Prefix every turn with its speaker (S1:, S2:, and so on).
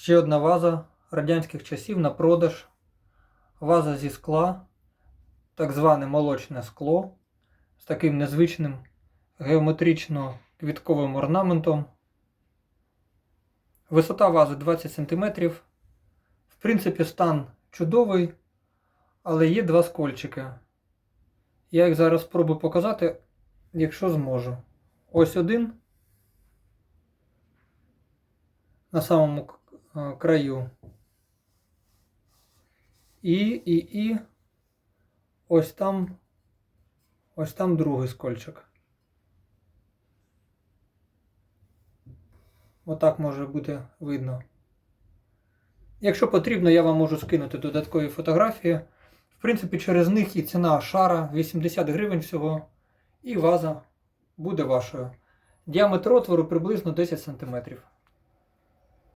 S1: Ще одна ваза радянських часів на продаж. Ваза зі скла, так зване молочне скло, з таким незвичним геометрично-квітковим орнаментом. Висота вази 20 см. В принципі, стан чудовий, але є два скольчики. Я їх зараз спробую показати, якщо зможу. Ось один на самому краю. І, і, і ось там, ось там другий скольчик. Отак може бути видно. Якщо потрібно, я вам можу скинути додаткові фотографії. В принципі, через них і ціна шара 80 гривень всього, і ваза буде вашою. Діаметр отвору приблизно 10 см.